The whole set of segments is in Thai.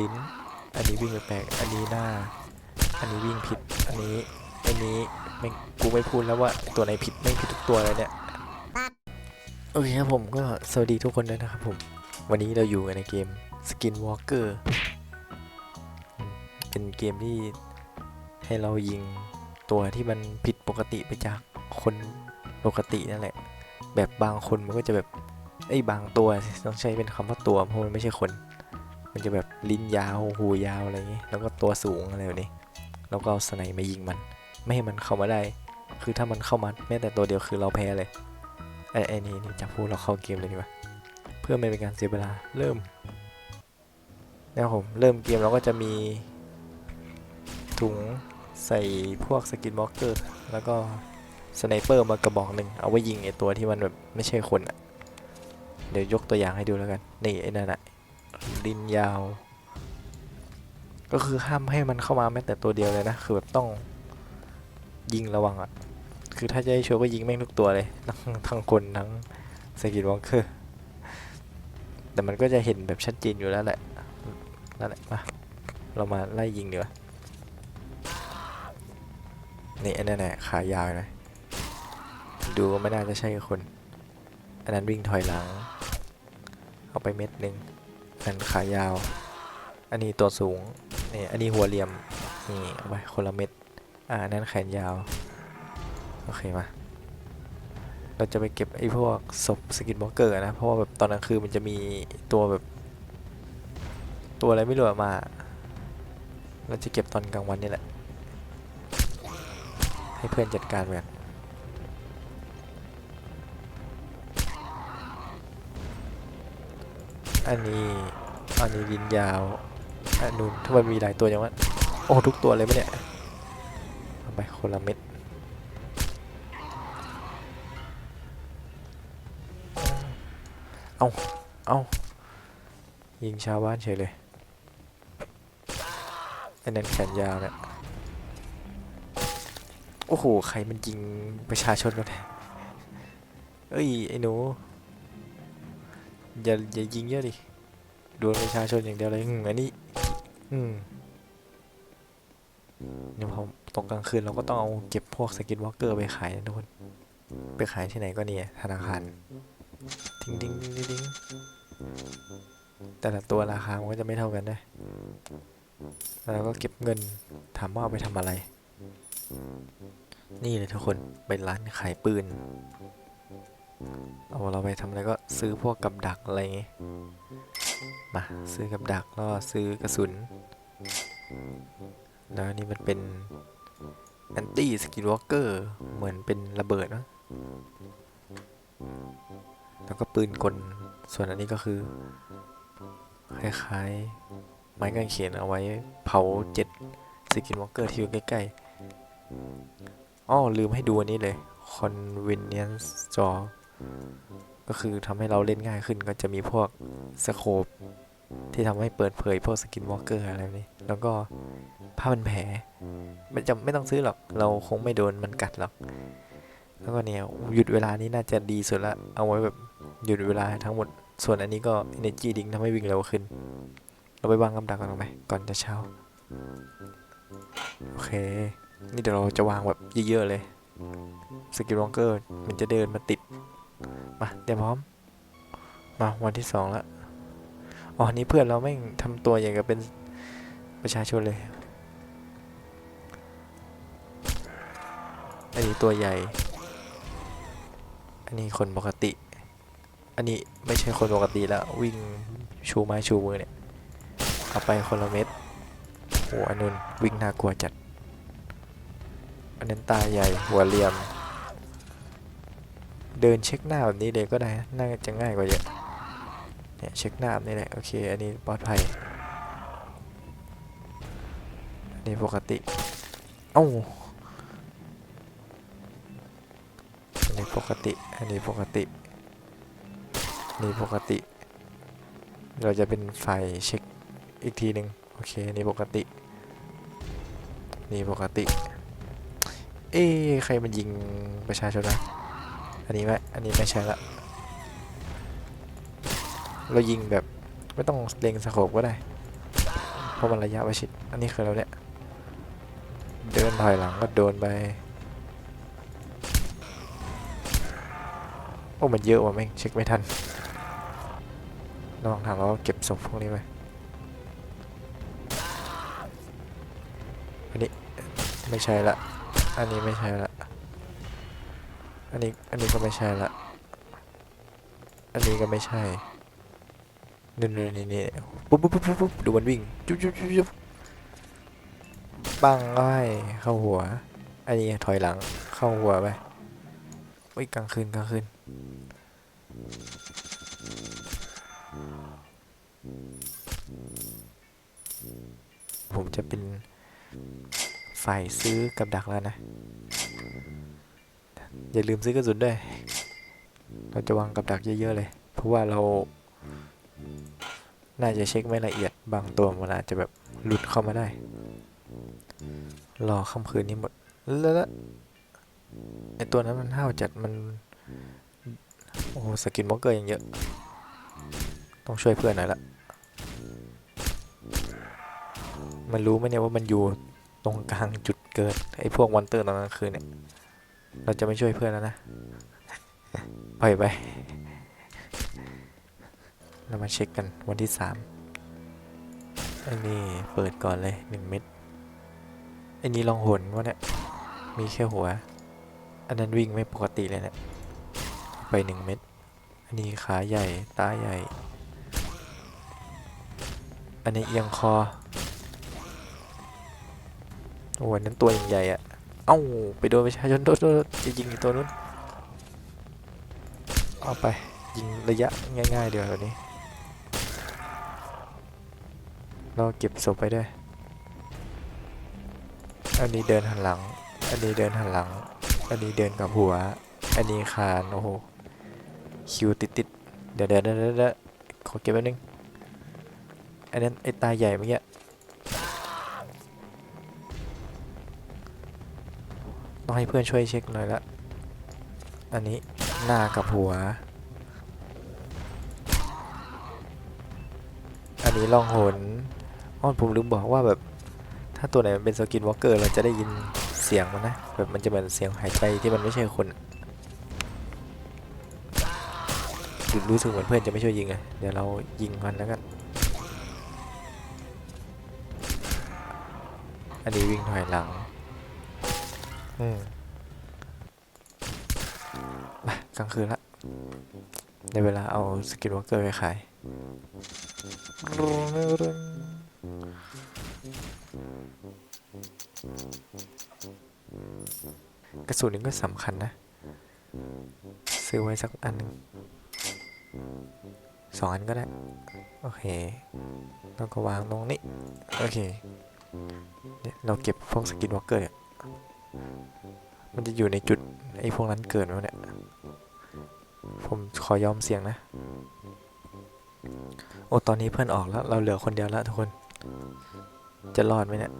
ลิ้น อันนี้วิ่งแปลกอันนี้หน้า อันนี้วิ่งผิด อันนี้อันนี้ไม่กูไม่พูดแล้วว่าตัวไหนผิดไม่ผิดทุกตัวเลยเนี่ย โอเคครับผมก็สวัสดีทุกคนด้วยนะครับผม วันนี้เราอยู่กันในเกม Skin Walker อืมเป็นเกมที่ให้เรายิงตัวที่มันผิดปกติไปจากคนปกตินั่นแหละ แบบบางคนมันก็จะแบบไอ้บางตัวต้องใช้เป็นคำว่าตัวเพราะมันไม่ใช่คน มันจะแบบลิ้นยาวหูยาวอะไรอย่างงี้แล้วก็ตัวสูงอะไรแบบนี้ แล้วก็เอาสไนมายิงมัน ไม่ให้มันเข้ามาได้ คือถ้ามันเข้ามาแม้แต่ตัวเดียวคือเราแพ้เลยไอ้ไอ้นี่นี่จะพูดเราเข้าเกมเลยดีกว่าเพื่อไม่เป็นการเสียเวลาเริ่มนะครับผมเริ่มเกมเราก็จะมีถุงใส่พวกสกินบล็อกเกอร์แล้วก็สไนเปอร์มากระบอกหนึ่งเอาไว้ยิงไอ้ตัวที่มันแบบไม่ใช่คนอะเดี๋ยวยกตัวอย่างให้ดูแล้วกัน นี่ไอ้นั่นอะ ดินยาว ก็คือห้ามให้มันเข้ามาแม้แต่ตัวเดียวเลยนะ คือแบบต้องยิงระวังอะคือถ้าจะให้ชัวร์ก็ยิงแม่งทุกตัวเลย ทั้งทั้งคนทั้งสกินวอลเกอร์แต่มันก็จะเห็นแบบชัดเจนอยู่แล้วแหละ นั่นแหละ มา เรามาไล่ยิงดีกว่า นี่อันนั้นแหละขายาวนะ ดูไม่น่าจะใช่คน อันนั้นวิ่งถอยหลัง เอาไปเม็ดหนึ่ง อันขายาว อันนี้ตัวสูงนี่อันนี้หัวเหลี่ยมนี่เอาไปคนละเม็ดอ่านนั้นแขนยาว โอเคมาเราจะไปเก็บไอ้พวกศพสกินบล็อกเกอร์นะ เพราะว่าแบบตอนกลางคืนมันจะมีตัวแบบ ตัวอะไรไม่รู้อะมา เราจะเก็บตอนกลางวันนี่แหละ ให้เพื่อนจัดการแบบ อันนี้ อันนี้ลินยาวอันนู้นทำไมมีหลายตัวจังวะโอ้ทุกตัวเลยปะเนี่ยไปคนละเม็ดเอาเอายิงชาวบ้านเฉยเลยอันนั้นแขนยาวเนี่ยโอ้โห ใครมันยิงประชาชนกันเนี่ยเอ้ย ไอ้หนู อย่าอย่ายิงเยอะดิโดนประชาชนอย่างเดียวเลยอืมอันนี้ อืมเดี๋ยพอตกกลางคืนเราก็ต้องเอาเก็บพวกสกินวอล์กเกอร์ไปขายนะทุกคนไปขายที่ไหนก็เนี่ยธนาคารทิ้งดิ้งดิ้งดิ้งดิ้งแต่ละตัวราคามันก็จะไม่เท่ากันนะแล้วก็เก็บเงินถามว่าเอาไปทำอะไร นี่เลยทุกคนเป็นร้านขายปืน เอาเราไปทำอะไรก็ซื้อพวกกับดักอะไรอย่างงี้มาซื้อกับดักแล้วซื้อกระสุน แล้วนี่มันเป็นแอนตี้สกินวอล์กเกอร์เหมือนเป็นระเบิดนะแล้วก็ปืนกล ส่วนอันนี้ก็คือ คล้ายๆ ไม้กางเขนเอาไว้เผาเจ็ดสกินวอล์กเกอร์ที่อยู่ใกล้ๆอ้อลืมให้ดูอันนี้เลย convenience jọ ก็คือทำให้เราเล่นง่ายขึ้นก็จะมีพวกสโคปที่ทำให้เปิดเผยพวกสกินวอล์กเกอร์อะไรแบบนี้แล้วก็ผ้าพันแผลไม่จำไม่ต้องซื้อหรอก เราคงไม่โดนมันกัดหรอก แล้วก็เนี่ยหยุดเวลานี้น่าจะดีสุดละ เอาไว้แบบหยุดเวลาทั้งหมด ส่วนอันนี้ก็ Energy d r i n ทำให้วิ่งเร็วขึ้น เราไปวางกำดักกันลงไปก่อนจะเช้า โอเค นี่เดี๋ยวเราจะวางแบบเยอะๆเลย สกิลวองเกอร์มันจะเดินมาติด มาเตรียมพร้อม มาวันที่สองล้วอ๋อนี่เพื่อนเราแม่ทำตัวอย่างกับเป็นประชาชนเลยอันนี้ตัวใหญ่ อันนี้คนปกติ อันนี้ไม่ใช่คนปกติแล้ว วิ่งชูไม้ชูมือเนี่ยเอาไปคนละเม็ดโอ้อันนู้นวิ่งน่ากลัวจัด อันนั้นตาใหญ่หัวเหลี่ยม เดินเช็คหน้าแบบนี้เลยก็ได้น่าจะง่ายกว่าเยอะเนี่ยเช็คหน้าแบบนี้แหละโอเค อันนี้ปลอดภัยอันนี้ปกติเอ้าอันนี้ปกติ อันนี้ปกติอันนี้ปกติ เราจะเป็นฝ่ายเช็คอีกทีหนึ่งโอเคอันนี้ปกติ นี่ปกติ เอ๊ใครมันยิงประชาชนนะ อันนี้ไหมอันนี้ไม่ใช่ละเรายิงแบบไม่ต้องเล็งสโคปก็ได้ เพราะมันระยะประชิด อันนี้คือเราเนี่ย เดินถอยหลังก็โดนไป โอ้ มันเยอะว่ะแม่งเช็คไม่ทันระหว่างทางเราเก็บศพพวกนี้ไป อันนี้ไม่ใช่ละ อันนี้ไม่ใช่ละ อันนี้ อันนี้ก็ไม่ใช่ละ อันนี้ก็ไม่ใช่นี่นี่นี่นี่ปุ๊บปุ๊บปุ๊บปุ๊บปุ๊บดูมันวิ่ง จุ๊บจุ๊บจุ๊บจุ๊บปังอ้อยเข้าหัว อันนี้ถอยหลัง เข้าหัวไปอุ้ยกลางคืนกลางคืนผมจะเป็นฝ่ายซื้อกับดักแล้วนะ อย่าลืมซื้อกระสุนด้วย เราจะวางกับดักเยอะๆเลย เพราะว่าเรา น่าจะเช็คไม่ละเอียดบางตัวมันอาจจะแบบหลุดเข้ามาได้ รอค่ำคืนนี้หมด แล้วแล้วไอตัวนั้นมันห้าวจัดมัน โอ้สกินมอกเกอร์ยังเยอะ ต้องช่วยเพื่อนหน่อยละ มันรู้ไหมเนี่ยว่ามันอยู่ตรงกลางจุดเกิดไอ้พวกมอนเตอร์ตอนกลางคืนเนี่ย เราจะไม่ช่วยเพื่อนแล้วนะปล่อยไป เรามาเช็คกันวันที่สามอันนี้เปิดก่อนเลยหนึ่งเม็ดไอันนี้ลองหนวะเนี่ยมีแค่หัว อันนั้นวิ่งไม่ปกติเลยเนะี่ยไปหนึ่งเม็ดอันนี้ขาใหญ่ตาใหญ่ อันนี้เอียงคอโอ้ยนั้นตัวใหญ่ๆอะ เอ้าไปโดนประชาชนโดนโดนจะยิงอีกตัวนู้นเอาไปยิงระยะง่ายๆเดียวนี้ เราเก็บศพไปด้วย อันนี้เดินหันหลัง อันนี้เดินหันหลัง อันนี้เดินกับหัว อันนี้คานโอ้โหคิวติดติดๆเดี๋ยวเดี๋ยวเดี๋ยวเดี๋ยวขอเก็บแป๊บนึง อันนั้นไอ้ตาใหญ่เมื่อกี้ ต้องให้เพื่อนช่วยเช็คหน่อยละ อันนี้หน้ากับหัว อันนี้ลองหนอ้อนผมลืมบอกว่าแบบถ้าตัวไหนมันเป็นสกินวอล์กเกอร์เราจะได้ยินเสียงมันนะ แบบมันจะเหมือนเสียงหายใจที่มันไม่ใช่คนรู้รู้สึกเหมือนเพื่อนจะไม่ช่วยยิงไงเดี๋ยวเรายิงมันแล้วกัน อันนี้วิ่งถอยหลัง กลางคืนละในเวลาเอาสกินวอล์กเกอร์ไปขายกระสุนนี่ก็สำคัญนะ ซื้อไว้สักอันนึงสองอันก็ได้ โอเคแล้วก็วางตรงนี้ โอเคเนี่ยเราเก็บพวกสกินวอล์กเกอร์เนี่ย มันจะอยู่ในจุดไอ้พวกนั้นเกิดแล้วเนี่ย ผมขอยอมเสี่ยงนะ โอ้ตอนนี้เพื่อนออกแล้ว เราเหลือคนเดียวแล้วทุกคน จะรอดไหมเนี่ย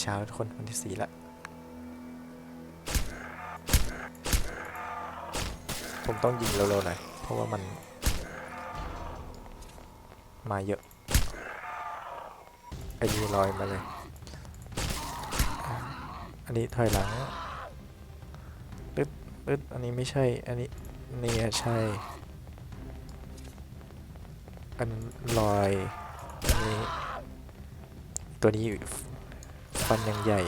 เช้าทุกคนวันที่สี่ละผมต้องยิงเร็วๆหน่อย เพราะว่ามัน มาเยอะไอ้นี่ลอยมาเลย อันนี้ถอยหลังปึ๊ดปึ๊ดอันนี้ไม่ใช่ อันนี้นี่ใช่ อันนลอยอันนี้ตัวนี้ฟันยังใหญ่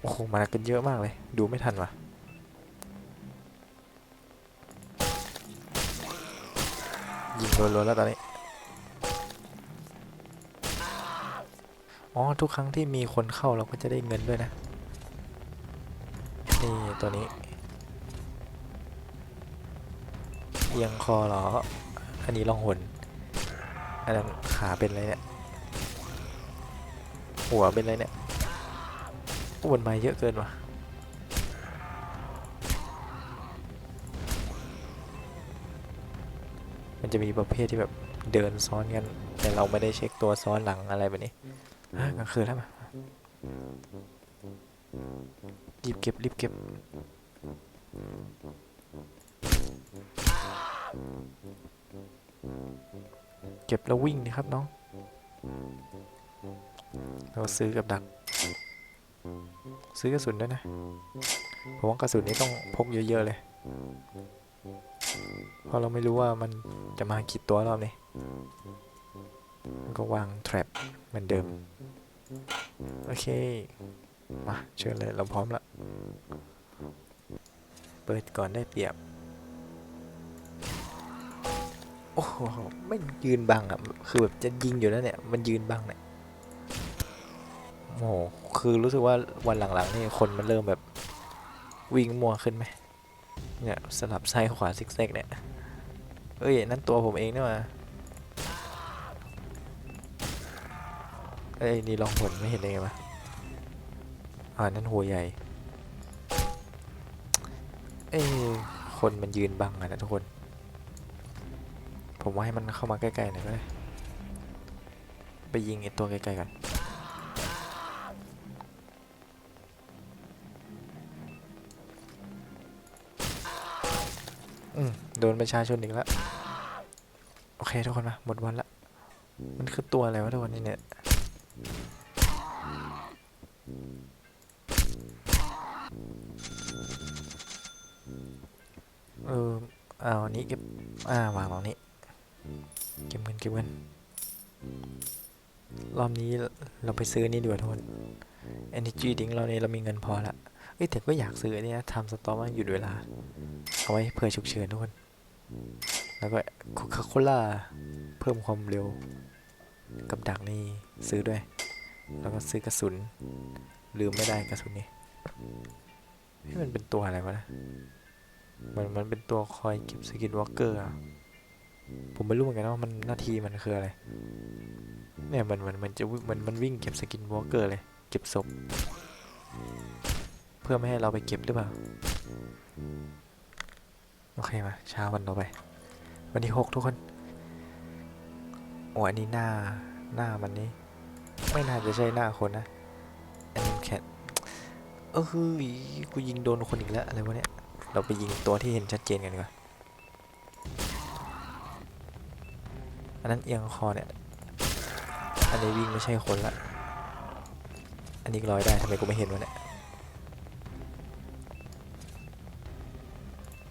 โอ้โห มากันเยอะมากเลย ดูไม่ทันว่ะ รัวๆแล้วตอนนี้ อ๋อ ทุกครั้งที่มีคนเข้าเราก็จะได้เงินด้วยนะ นี่ ตัวนี้เอียงคอเหรอ อันนี้ลองหนอันนั้นขาเป็นอะไรเนี่ย หัวเป็นอะไรเนี่ยอ้วนมาเยอะเกินว่ะ มันจะมีประเภทที่แบบเดินซ้อนกัน แต่เราไม่ได้เช็คตัวซ้อนหลังอะไรแบบนี้อะกลางคืนแล้วมารีบเก็บรีบเก็บเก็บแล้ววิ่งนะครับน้อง เราซื้อกับดัก ซื้อกระสุนด้วยนะ ผมว่ากระสุนนี้ต้องพกเยอะ ๆ เลย เพราะเราไม่รู้ว่ามันจะมากี่ตัวรอบนี้ก็วาง trap เหมือนเดิม โอเค มาเชิญเลย เราพร้อมละ เปิดก่อนได้เปรียบ โอ้โห ไม่ยืนบังอะ คือแบบจะยิงอยู่แล้วเนี่ย มันยืนบังเนี่ยโอ้โห คือรู้สึกว่าวันหลังๆนี่คนมันเริ่มแบบวิ่งมัวขึ้นไหม เนี่ยสลับซ้ายขวาซิกแซกเนี่ยเอ้ยนั่นตัวผมเองนี่หว่าเอ้ยนี่ลองผลไม่เห็นได้ไงวะอ่านั่นหัวใหญ่เอ้ยคนมันยืนบังอะนะทุกคน ผมว่าให้มันเข้ามาใกล้ๆหน่อยก็ได้ไปยิงไอ้ตัวใกลๆกันอืม โดนประชาชนอีกแล้ว โอเคทุกคนมา หมดวันละ มันคือตัวอะไรวะทุกคนนี่เนี่ย เออเอาอันนี้เก็บ อ่าวางตรงนี้ เก็บเงินเก็บเงิน รอบนี้เราไปซื้อนี่ดีกว่าทุกคน Energy Drink เราเนี่ยเรามีเงินพอละเอ้ยแต่ก็อยากซื้ออันนี้นะทำสตอมาหยุดเวลา เอาไว้เผื่อฉุกเฉินทุกคน แล้วก็โคคาโคล่าเพิ่มความเร็ว กับดักนี่ซื้อด้วย แล้วก็ซื้อกระสุน ลืมไม่ได้กระสุนนี่ให้มันเป็นตัวอะไรวะนะ มันมันเป็นตัวคอยเก็บสกินวอลเกอร์ผมไม่รู้เหมือนกันว่ามันหน้าที่มันคืออะไร เนี่ยมันมันมันจะมันมันวิ่งเก็บสกินวอลเกอร์เลย เก็บศพ เพื่อไม่ให้เราไปเก็บหรือเปล่า โอเคมาเช้าวันต่อไป วันที่หกทุกคน โอ้อันนี้หน้าหน้ามันนี้ ไม่น่าจะใช่หน้าคนนะอันนี้แคทเออเฮ้ยกูยิงโดนคนอีกแล้วอะไรวะเนี่ย เราไปยิงตัวที่เห็นชัดเจนกันดีกว่าอันนั้นเอียงคอเนี่ย อันนี้วิ่งไม่ใช่คนละ อันนี้ลอยได้ทำไมกูไม่เห็นวะเนี่ย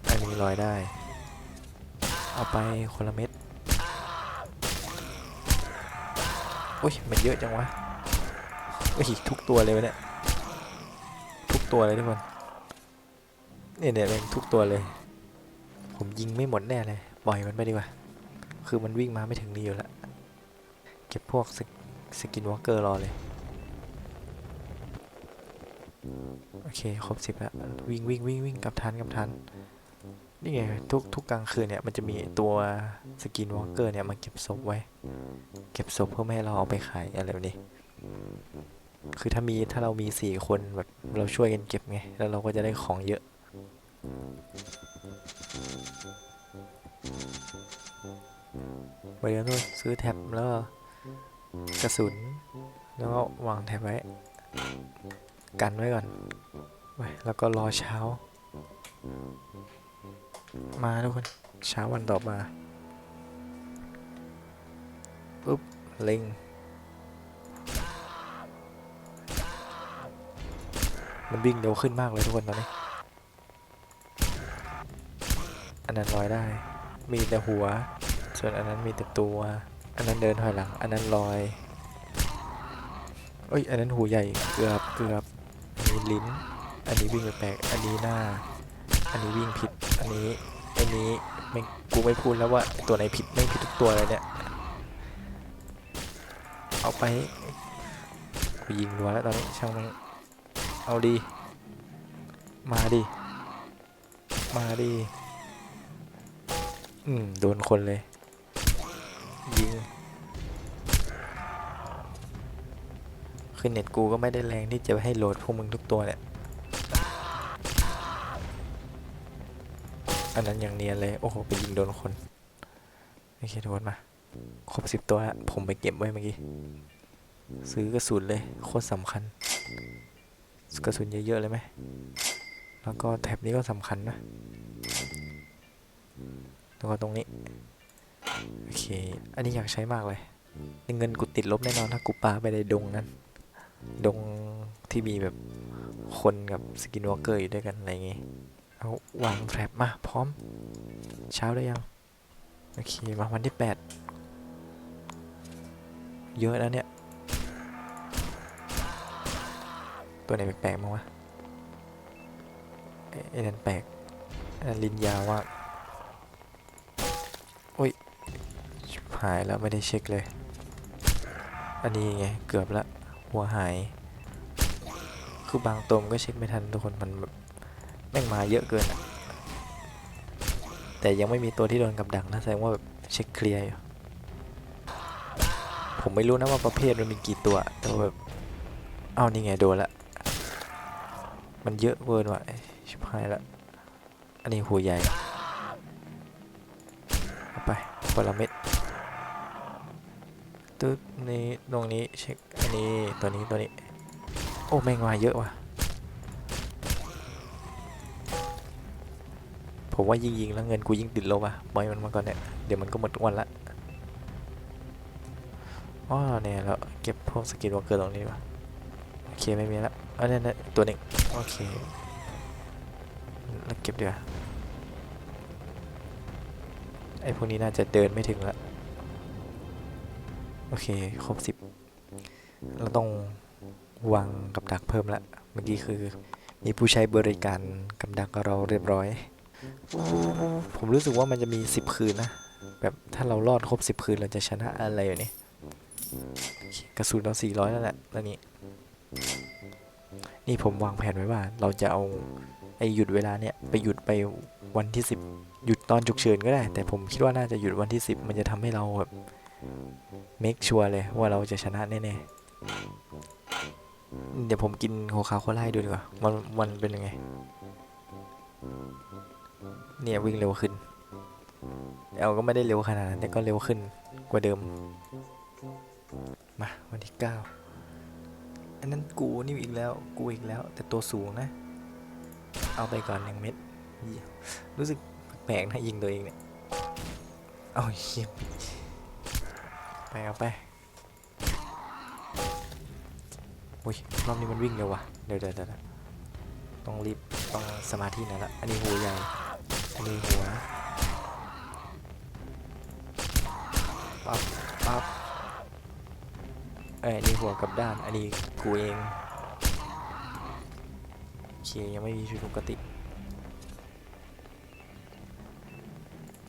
อันนี้ ลอยได้ เอาไปคนละเม็ดอุ้ยมันเยอะจังวะอุ้ยทุกตัวเลยวะเนี่ยทุกตัวเลยทุกคนเนี่ยเนี่ยเป็นทุกตัวเลย ผมยิงไม่หมดแน่เลยปล่อยมันไปดีกว่า คือมันวิ่งมาไม่ถึงนี่อยู่แล้วเก็บพวกสกสกินวอล์กเกอร์รอเลยโอเค ครบสิบแล้ว วิ่งวิ่งวิ่งวิ่งกับทันกับทัน นี่ไงทุกทุกกลางคืนเนี่ยมันจะมีตัวสกินวอล์กเกอร์เนี่ยมาเก็บศพไว้ เก็บศพเพื่อไม่ให้เราเอาไปขายอะไรแบบนี้ คือถ้ามีถ้าเรามีสี่คนแบบเราช่วยกันเก็บไง แล้วเราก็จะได้ของเยอะ ไปแล้วด้วยซื้อแท็บแล้วกระสุน แล้วก็วางแท็บไว้ กันไว้ก่อนไว้แล้วก็รอเช้า มาทุกคนเช้าวันต่อมาปุ๊บเล็งมันวิ่งเร็วขึ้นมากเลยทุกคนตอนนี้ อันนั้นลอยได้ มีแต่หัว ส่วนอันนั้นมีแต่ตัว อันนั้นเดินถอยหลัง อันนั้นลอย เอ้ย อันนั้นหูใหญ่ เกือบเกือบอันนี้ลิ้น อันนี้วิ่งแปลก อันนี้หน้า อันนี้วิ่งผิด อันนี้อันนี้ไม่กูไม่พูดแล้วว่าตัวไหนผิดไม่ผิดทุกตัวเลยเนี่ยเอาไปกูยิงรัวแล้วตอนนี้ช่างมันเอาดี มาดิมาดิอืมโดนคนเลย ยิงคือเน็ตกูก็ไม่ได้แรงที่จะให้โหลดพวกมึงทุกตัวแหละ อันนั้นอย่างเนียนเลย โอ้โห ไปยิงโดนคน โอเคทุกคนมา ครบสิบตัวแล้วผมไปเก็บไว้เมื่อกี้ ซื้อกระสุนเลย โคตรสำคัญ กระสุนเยอะๆเลยไหม แล้วก็แท็บนี้ก็สำคัญนะ แล้วก็ตรงนี้ โอเค อันนี้อยากใช้มากเลย เงินกูติดลบแน่นอนถ้ากูปาไปในดงนั้น ดงที่มีแบบคนกับสกินวอล์กเกอร์อยู่ด้วยกันอะไรอย่างงี้ เอาวางแทร็บมาพร้อม เช้าได้ยัง โอเค มาวันที่แปดเยอะนะเนี่ย ตัวไหนแปลกๆมั้างวะไอ้นั่นแปลกอันนั้นลินยาวมาโอ้ยหายแล้วไม่ได้เช็คเลย อันนี้ไง เกือบละ หัวหาย คือบางตัวมันก็เช็คไม่ทันทุกคนมันแบบ แม่งมาเยอะเกิน แต่ยังไม่มีตัวที่โดนกับดักนะแสดงว่าแบบเช็คเคลียร์อยู่ผมไม่รู้นะว่าประเภทมันมีกี่ตัวแต่ว่าแบบเอานี่ไงโดนละมันเยอะเกินว่ะชิบหายละอันนี้หัวใหญ่ไปคนละเม็ดตึ๊ดนี่ตรงนี้เช็คอันนี้ตัวนี้ตัวนี้ โอ้แม่งมาเยอะว่ะ ผมว่ายิงยิงแล้วเงินกูยิ่งติดลบอะปล่อยมันมาก่อนเนี่ยเดี๋ยวมันก็หมดทุกวันละอ๋อเนี่ยแล้วเก็บพวกสกินวอลเกอร์ตรงนี้ว่ะโอเคไม่มีละอันนี้นะตัวหนึ่งโอเคแล้วเก็บเดี๋ยวาไอ้พวกนี้น่าจะเดินไม่ถึงละโอเคครบสิบเราต้องวางกับดักเพิ่มละเมื่อกี้คือมีผู้ใช้บริการกับดักเราเรียบร้อย ผมรู้สึกว่ามันจะมีสิบคืนนะ แบบถ้าเรารอดครบสิบคืนเราจะชนะอะไรอยู่นี่กระสุนเราสี่ร้อยแล้วแหละแล้วนี้ นี่ผมวางแผนไว้ว่า เราจะเอาไอหยุดเวลาเนี่ยไปหยุดไปวันที่สิบหยุดตอนฉุกเฉินก็ได้ แต่ผมคิดว่าน่าจะหยุดวันที่สิบมันจะทำให้เราแบบ make sure เลยว่าเราจะชนะแน่ๆ เดี๋ยวผมกินโคคาโคล่าดูดีกว่า มันมันเป็นยังไง เนี่ยวิ่งเร็วขึ้นเอาก็ไม่ได้เร็วขนาดนั้นแต่ก็เร็วขึ้นกว่าเดิม มาวันที่เก้าอันนั้นกูนี่อีกแล้วกูอีกแล้ว แต่ตัวสูงนะ เอาไปก่อนหนึ่งเม็ดรู้สึกแปลกนะยิงตัวเองเนี่ยเอาเฮียไปเอาไปอุ้ยรอบนี้มันวิ่งเร็วว่ะเดี๋ยวเดี๋ยวเดี๋ยวต้องรีบต้องสมาธิหน่อยละอันนี้หัวใหญ่ อันนี้หัวปั๊บปั๊บเอ้ยนนี้หัวกับด้าน อันนี้กูเองโอเคยังไม่มีชุดปกติ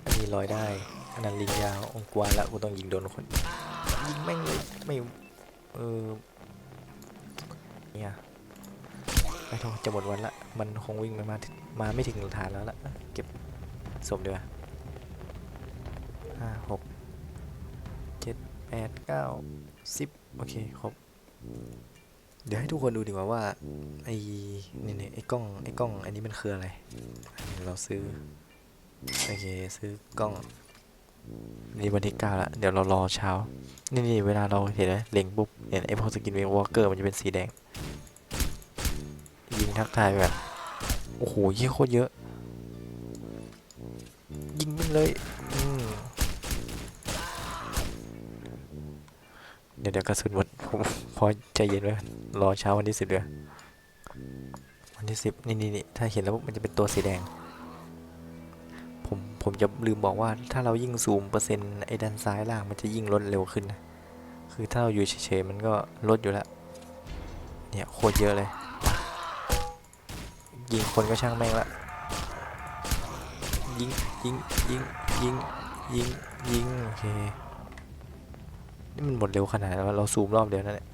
อันนี้ลอยได้ อันนั้นลิงยาวองกวาละกูต้องยิงโดนคน ยิงแม่งเลยไม่เออเนี่ยไม่ต้องจะหมดวันละ มันคงวิ่งไม่มาถึง มาไม่ถึงฐานแล้วล่ะ เก็บศพดีกว่าห้าหกเจ็ดแปดเก้าสิบโอเคครบ เดี๋ยวให้ทุกคนดูดีกว่าว่า ไอ้นี่นี่ไอ้กล้องไอ้กล้อง อันนี้มันคืออะไร เราซื้อ โอเค ซื้อกล้องนี่วันที่เก้าละเดี๋ยวเรารอเช้า นี่นี่เวลาเราเห็นไหมเล็งปุ๊บ เห็นไอ้พวกสกินเวงวอลเกอร์มันจะเป็นสีแดง ยิงทักทายแบบ โอ้โหเยี่ยโคตรเยอะ ยิงมันเลยอืมเดี๋ยวเดี๋ยวกระสุนหมดผมพอใจเย็นไว้รอเช้าวันที่สิบเดือนวันที่สิบนี่นี่นี่ถ้าเห็นแล้วมันจะเป็นตัวสีแดง ผมผมจะลืมบอกว่าถ้าเรายิ่งซูมเปอร์เซ็นต์ไอ้ด้านซ้ายล่างมันจะยิ่งลดเร็วขึ้นนะคือถ้าเราอยู่เฉยๆมันก็ลดอยู่แล้ว เนี่ยโคตรเยอะเลย ยิงคนก็ช่างแม่งละยิงยิงยิงยิงยิงยิงโอเคนี่มันหมดเร็วขนาดนั้วเราซูมรอบเดียวนั่นแหละ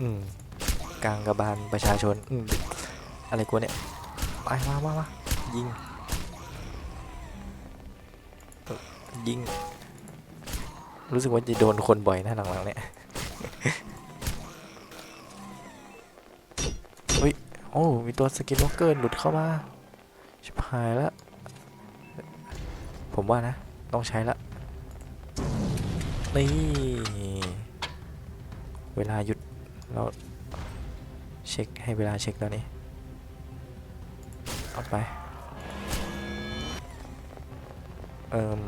อืมกลางกระบาลประชาชนอืมอะไรกูเนี่ยไปมามามายิงยิง รู้สึกว่าจะโดนคนบ่อยนะหลังๆเนี่ย โอ้ มีตัวสกินวอล์กเกอร์หลุดเข้ามา ชิบหายแล้วผมว่านะ ต้องใช้ละ นี่ เวลาหยุด เราเช็คให้เวลาเช็คแล้วนี่เอาไป เอิม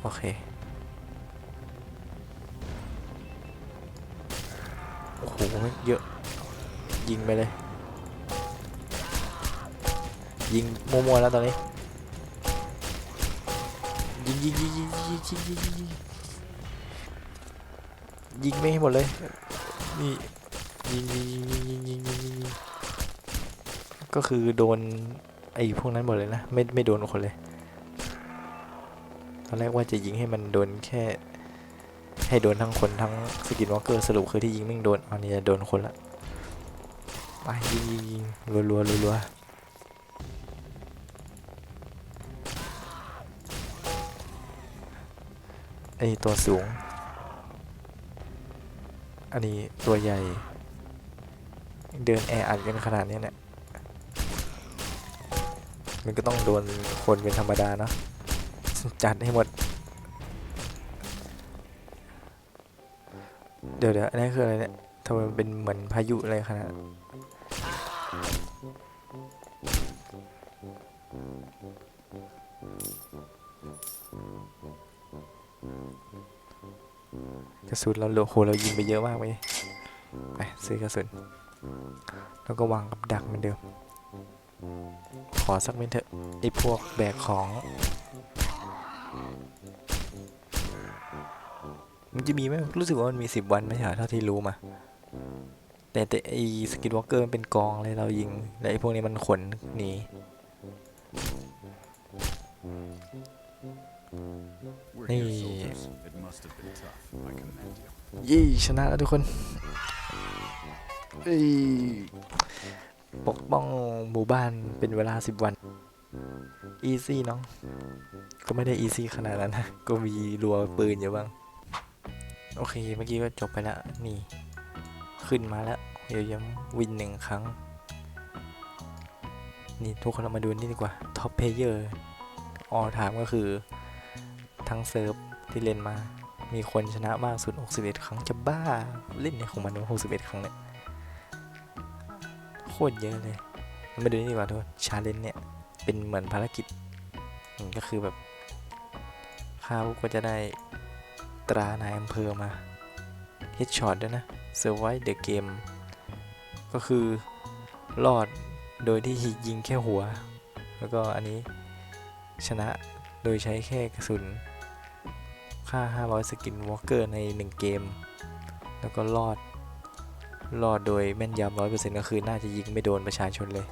โอเคโอ้โหเยอะ ยิงไปเลย ยิงมัวๆแล้วตอนนี้ยิงยิงยิงยิงยิงยิงยิงยิงยิงยิงไม่ให้หมดเลยนี่ยิงยิงยิงยิงยิงยิงยิงยิงก็คือโดนไอ้พวกนั้นหมดเลยนะไม่ไม่โดนคนเลยตอนแรกว่าจะยิงให้มันโดนแค่ ให้โดนทั้งคนทั้งสกินวอลเกอร์สรุปคือที่ยิงไม่โดนอันนี้จะโดนคนละไปยิงยิงยิงรัวรัวรัวรัว ไอตัวสูง อันนี้ตัวใหญ่ เดินแออัดกันขนาดนี้เนี่ย มันก็ต้องโดนคนเป็นธรรมดาเนาะ จัดให้หมด เดี๋ยวเดี๋ยวอันนี้คืออะไรเนี่ยทำไมมันเป็นเหมือนพายุอะไรขนาด กระสุนเราเหลือโหเรายิงไปเยอะมากไปไปซื้อกระสุน แล้วก็วางกับดักเหมือนเดิม ขอสักเม็ดเถอะไอพวกแบกของ มันจะมีไหมรู้สึกว่ามันมีสิบวันไม่ใช่เหรอเท่าที่รู้มาแต่แต่ไอสกินวอล์กเกอร์มันเป็นกองเลยเรายิง แล้วไอพวกนี้มันขนหนี you. ยี่ชนะแล้วทุกคนเอ้ยปกป้องหมู่บ้านเป็นเวลาสิบวันอีซี่น้อง ก็ไม่ได้อีซี่ขนาดนั้นนะ ก็มีรัวปืนอยู่บ้าง โอเค เมื่อกี้ก็จบไปแล้วนี่ ขึ้นมาแล้ว เดี๋ยวย้ำวินหนึ่งครั้ง นี่ทุกคนเรามาดูนี่ดีกว่าท็อปเพเยอร์ออถามก็คือ ทั้งเซิร์ฟที่เล่นมา มีคนชนะมากสุด 61 ครั้งจะบ้า เล่นในของมันว่า61 ครั้งเนี่ยโคตรเยอะเลยมาดูนี่ดีกว่าทุกคนชาเลนเนี่ย เป็นเหมือนภารกิจก็คือแบบข้าวก็จะได้ตรานายอำเภอมาเฮดช็อตด้วยนะ Survive the game ก็คือรอดโดยที่ยิงแค่หัว แล้วก็อันนี้ชนะโดยใช้แค่กระสุน ค่า 500 สกินวอล์กเกอร์ใน 1 เกม แล้วก็รอด รอดโดยแม่นยำ100%ก็คือน่าจะยิงไม่โดนประชาชนเลย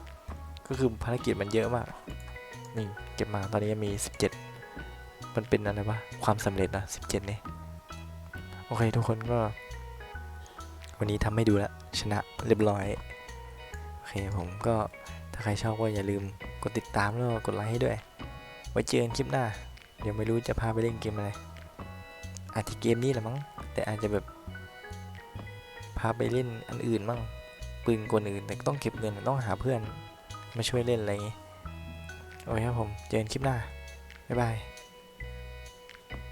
ก็คือภารกิจมันเยอะมาก นี่เก็บมาตอนนี้มี 17 มันเป็นอะไรวะ ความสำเร็จนะ 17 เนี่ย โอเคทุกคนก็ วันนี้ทำให้ดูแล้วชนะเรียบร้อย โอเคผมก็ถ้าใครชอบก็อย่าลืมกดติดตามแล้วก็กดไลค์ให้ด้วย ไว้เจอกันคลิปหน้า เดี๋ยวไม่รู้จะพาไปเล่นเกมอะไร อาจจะเกมนี้แหละมั้ง แต่อาจจะแบบ พาไปเล่นอันอื่นมั่งปืนกลอื่น แต่ต้องเก็บเงินต้องหาเพื่อน มาช่วยเล่นอะไรอย่างงี้ โอเคครับผม เจอกันคลิปหน้า บ๊ายบาย